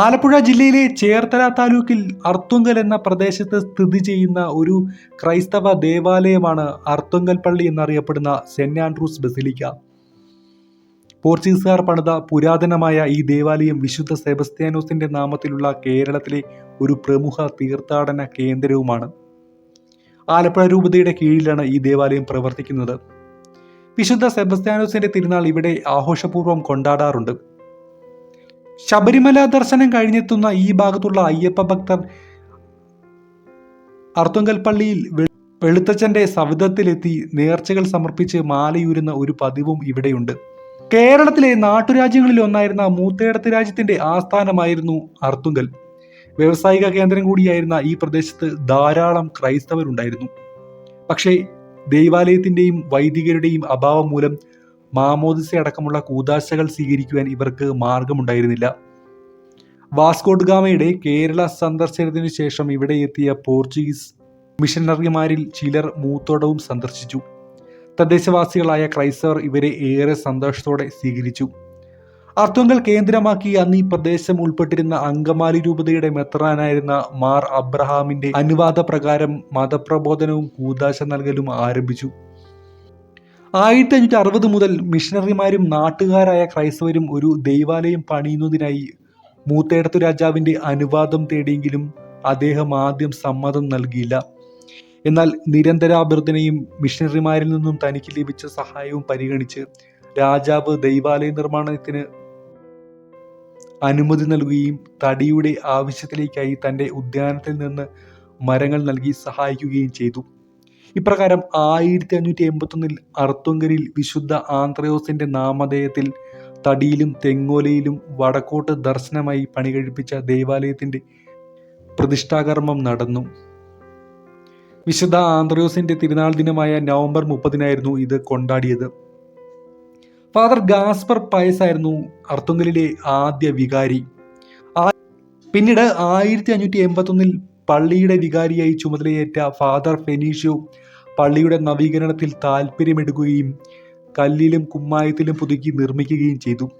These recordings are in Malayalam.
ആലപ്പുഴ ജില്ലയിലെ ചേർത്തല താലൂക്കിൽ അർത്തുങ്കൽ എന്ന പ്രദേശത്ത് സ്ഥിതി ചെയ്യുന്ന ഒരു ക്രൈസ്തവ ദേവാലയമാണ് അർത്തുങ്കൽ പള്ളി എന്നറിയപ്പെടുന്ന സെന്റ് ആൻഡ്രൂസ് ബസിലിക്ക. പോർച്ചുഗീസുകാർ പണിത പുരാതനമായ ഈ ദേവാലയം വിശുദ്ധ സെബസ്ത്യാനോസിന്റെ നാമത്തിലുള്ള കേരളത്തിലെ ഒരു പ്രമുഖ തീർത്ഥാടന കേന്ദ്രവുമാണ്. ആലപ്പുഴ രൂപതയുടെ കീഴിലാണ് ഈ ദേവാലയം പ്രവർത്തിക്കുന്നത്. വിശുദ്ധ സെബസ്ത്യാനോസിന്റെ തിരുനാൾ ഇവിടെ ആഘോഷപൂർവം കൊണ്ടാടാറുണ്ട്. ശബരിമല ദർശനം കഴിഞ്ഞെത്തുന്ന ഈ ഭാഗത്തുള്ള അയ്യപ്പ ഭക്തർ അർത്തുങ്കൽ പള്ളിയിൽ വെ- വെളുത്തച്ഛന്റെ സവിധത്തിലെത്തി നേർച്ചകൾ സമർപ്പിച്ച് മാലയൂരുന്ന ഒരു പതിവും ഇവിടെയുണ്ട്. കേരളത്തിലെ നാട്ടുരാജ്യങ്ങളിൽ ഒന്നായിരുന്ന മൂത്തേടത്ത് രാജ്യത്തിന്റെ ആസ്ഥാനമായിരുന്നു അർത്തുങ്കൽ. വ്യവസായിക കേന്ദ്രം കൂടിയായിരുന്ന ഈ പ്രദേശത്ത് ധാരാളം ക്രൈസ്തവരുണ്ടായിരുന്നു. പക്ഷേ ദൈവാലയത്തിന്റെയും വൈദികരുടെയും അഭാവം മൂലം മാമോദിസ അടക്കമുള്ള കൂതാശകൾ സ്വീകരിക്കുവാൻ ഇവർക്ക് മാർഗമുണ്ടായിരുന്നില്ല. വാസ്കോഡ്ഗാമയുടെ കേരള സന്ദർശനത്തിനു ശേഷം ഇവിടെ എത്തിയ പോർച്ചുഗീസ് മിഷണറിമാരിൽ ചിലർ മൂത്തോടവും സന്ദർശിച്ചു. തദ്ദേശവാസികളായ ക്രൈസ്തവർ ഇവരെ ഏറെ സന്തോഷത്തോടെ സ്വീകരിച്ചു. അർത്ഥങ്ങൾ കേന്ദ്രമാക്കി അന്ന് ഈ പ്രദേശം ഉൾപ്പെട്ടിരുന്ന അങ്കമാലി രൂപതയുടെ മെത്രാനായിരുന്ന മാർ അബ്രഹാമിന്റെ അനുവാദ പ്രകാരം മതപ്രബോധനവും കൂതാശ നൽകലും ആരംഭിച്ചു. ആയിരത്തി അഞ്ഞൂറ്റി അറുപത് മുതൽ മിഷണറിമാരും നാട്ടുകാരായ ക്രൈസ്തവരും ഒരു ദൈവാലയം പണിയുന്നതിനായി മൂത്തേടത്തു രാജാവിന്റെ അനുവാദം തേടിയെങ്കിലും അദ്ദേഹം ആദ്യം സമ്മതം നൽകിയില്ല. എന്നാൽ നിരന്തരാഭ്യർത്ഥനയും മിഷണറിമാരിൽ നിന്നും തനിക്ക് ലഭിച്ച സഹായവും പരിഗണിച്ച് രാജാവ് ദൈവാലയ നിർമ്മാണത്തിന് അനുമതി നൽകുകയും തടിയുടെ ആവശ്യത്തിലേക്കായി തന്റെ ഉദ്യാനത്തിൽ നിന്ന് മരങ്ങൾ നൽകി സഹായിക്കുകയും ചെയ്തു. ഇപ്രകാരം ആയിരത്തി അഞ്ഞൂറ്റി എൺപത്തൊന്നിൽ അർത്തുങ്കരിൽ വിശുദ്ധ ആന്ത്രയോസിന്റെ നാമധേയത്തിൽ തടിയിലും തെങ്ങോലയിലും വടക്കോട്ട് ദർശനമായി പണി കഴിപ്പിച്ച ദേവാലയത്തിന്റെ പ്രതിഷ്ഠാകർമ്മം നടന്നു. വിശുദ്ധ ആന്ത്രയോസിന്റെ തിരുനാൾ ദിനമായ നവംബർ മുപ്പതിനായിരുന്നു ഇത് കൊണ്ടാടിയത്. ഫാദർ ഗാസ്പർ പയസ് ആയിരുന്നു അർത്തുങ്കലിലെ ആദ്യ വികാരി. പിന്നീട് ആയിരത്തി അഞ്ഞൂറ്റി എൺപത്തൊന്നിൽ പള്ളിയുടെ വികാരിയായി ചുമതലയേറ്റ ഫാദർ ഫെനീഷ്യോ പള്ളിയുടെ നവീകരണത്തിൽ താല്പര്യമെടുക്കുകയും കല്ലിലും കുമ്മായത്തിലും പുതുക്കി നിർമ്മിക്കുകയും ചെയ്തു.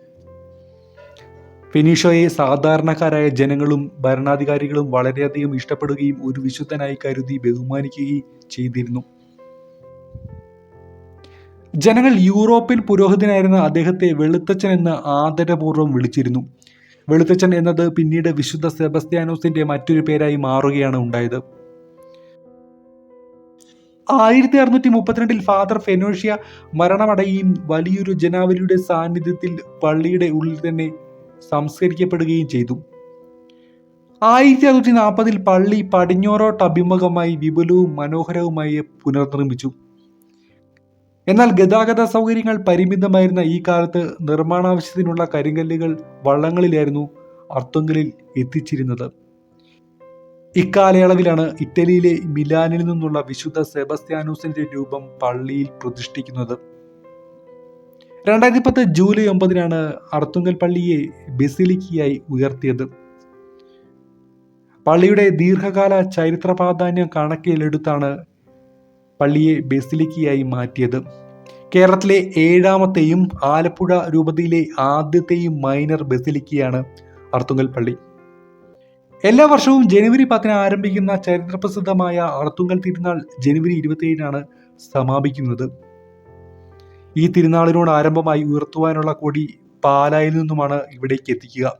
ഫെനീഷോയെ സാധാരണക്കാരായ ജനങ്ങളും ഭരണാധികാരികളും വളരെയധികം ഇഷ്ടപ്പെടുകയും ഒരു വിശുദ്ധനായി കരുതി ബഹുമാനിക്കുകയും ചെയ്തിരുന്നു. ജനങ്ങൾ യൂറോപ്പിൽ പുരോഹിതനായിരുന്ന അദ്ദേഹത്തെ വെളുത്തച്ഛൻ എന്ന് ആദരപൂർവം വിളിച്ചിരുന്നു. വെളുത്തച്ഛൻ എന്നത് പിന്നീട് വിശുദ്ധ സെബസ്ത്യാനോസിന്റെ മറ്റൊരു പേരായി മാറുകയാണ് ഉണ്ടായത്. ആയിരത്തി അറുന്നൂറ്റി മുപ്പത്തിരണ്ടിൽ ഫാദർ ഫെനോഷ്യ മരണമടയുകയും വലിയൊരു ജനാവലിയുടെ സാന്നിധ്യത്തിൽ പള്ളിയുടെ ഉള്ളിൽ തന്നെ സംസ്കരിക്കപ്പെടുകയും ചെയ്തു. ആയിരത്തി അറുന്നൂറ്റി നാൽപ്പതിൽ പള്ളി പടിഞ്ഞോറോട്ട് അഭിമുഖമായി വിപുലവും മനോഹരവുമായി പുനർനിർമ്മിച്ചു. എന്നാൽ ഗതാഗത സൗകര്യങ്ങൾ പരിമിതമായിരുന്ന ഈ കാലത്ത് നിർമ്മാണാവശ്യത്തിനുള്ള കരിങ്കല്ലുകൾ വള്ളങ്ങളിലായിരുന്നു അർത്തുങ്കലിൽ എത്തിച്ചിരുന്നത്. ഇക്കാലയളവിലാണ് ഇറ്റലിയിലെ മിലാനിൽ നിന്നുള്ള വിശുദ്ധ സെബസ്ത്യാനൂസിന്റെ രൂപം പള്ളിയിൽ പ്രതിഷ്ഠിക്കുന്നത്. രണ്ടായിരത്തി പത്ത് ജൂലൈ ഒമ്പതിനാണ് അർത്തുങ്കൽ പള്ളിയെ ബെസിലിക്കയായി ഉയർത്തിയത്. പള്ളിയുടെ ദീർഘകാല ചരിത്ര പ്രാധാന്യം കണക്കിലെടുത്താണ് പള്ളിയെ ബെസിലിക്കയായി മാറ്റിയത്. കേരളത്തിലെ ഏഴാമത്തെയും ആലപ്പുഴ രൂപതയിലെ ആദ്യത്തെയും മൈനർ ബെസിലിക്കയാണ് അർത്തുങ്കൽ പള്ളി. എല്ലാ വർഷവും ജനുവരി പത്തിന് ആരംഭിക്കുന്ന ചരിത്രപ്രസിദ്ധമായ അർത്തുങ്കൽ തിരുനാൾ ജനുവരി ഇരുപത്തിയേഴിനാണ് സമാപിക്കുന്നത്. ഈ തിരുനാളിനോട് ആരംഭമായി ഉയർത്തുവാനുള്ള കൊടി പാലായിൽ നിന്നുമാണ് ഇവിടേക്ക് എത്തിക്കുക.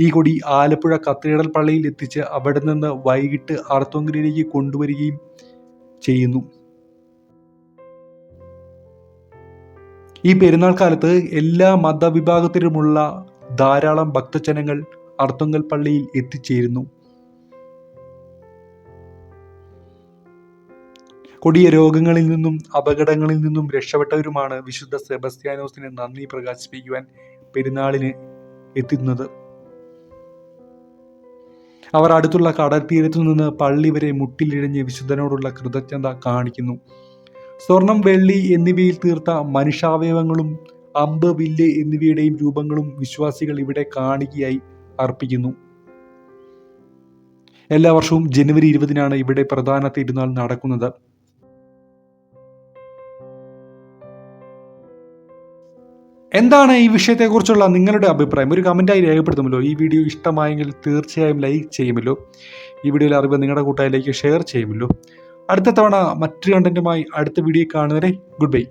ഈ കൊടി ആലപ്പുഴ കത്തീഡ്രൽ പള്ളിയിൽ എത്തിച്ച് അവിടെ നിന്ന് വൈകിട്ട് അർത്തുങ്കലിലേക്ക് കൊണ്ടുവരികയും ചെയ്യുന്നു. ഈ പെരുന്നാൾ കാലത്ത് എല്ലാ മതവിഭാഗത്തിലുമുള്ള ധാരാളം ഭക്തജനങ്ങൾ അർത്തുങ്കൽ പള്ളിയിൽ എത്തിച്ചേരുന്നു. കൊടിയ രോഗങ്ങളിൽ നിന്നും അപകടങ്ങളിൽ നിന്നും രക്ഷപ്പെട്ടവരുമാണ് വിശുദ്ധ സെബസ്ത്യാനോസിനെ നന്ദി പ്രകാശിപ്പിക്കുവാൻ പെരുന്നാളിന് എത്തുന്നത്. അവർ അടുത്തുള്ള കടൽ നിന്ന് പള്ളി വരെ മുട്ടിലിഴഞ്ഞ് വിശുദ്ധനോടുള്ള കൃതജ്ഞത കാണിക്കുന്നു. സ്വർണം വെള്ളി എന്നിവയിൽ തീർത്ത മനുഷ്യാവയവങ്ങളും അമ്പ് വില്ല് എന്നിവയുടെയും രൂപങ്ങളും വിശ്വാസികൾ ഇവിടെ കാണികയായി അർപ്പിക്കുന്നു. എല്ലാ വർഷവും ജനുവരി ഇരുപതിനാണ് ഇവിടെ പ്രധാന തിരുനാൾ നടക്കുന്നത്. എന്താണ് ഈ വിഷയത്തെക്കുറിച്ചുള്ള നിങ്ങളുടെ അഭിപ്രായം? ഒരു കമന്റായി രേഖപ്പെടുത്തുമല്ലോ. ഈ വീഡിയോ ഇഷ്ടമായെങ്കിൽ തീർച്ചയായും ലൈക്ക് ചെയ്യുമല്ലോ. ഈ വീഡിയോയിലെ അറിവ് നിങ്ങളുടെ കൂട്ടായിലേക്ക് ഷെയർ ചെയ്യുമല്ലോ. അടുത്ത തവണ മറ്റൊരു കണ്ടന്റുമായി അടുത്ത വീഡിയോ കാണുന്നവരെ ഗുഡ് ബൈ.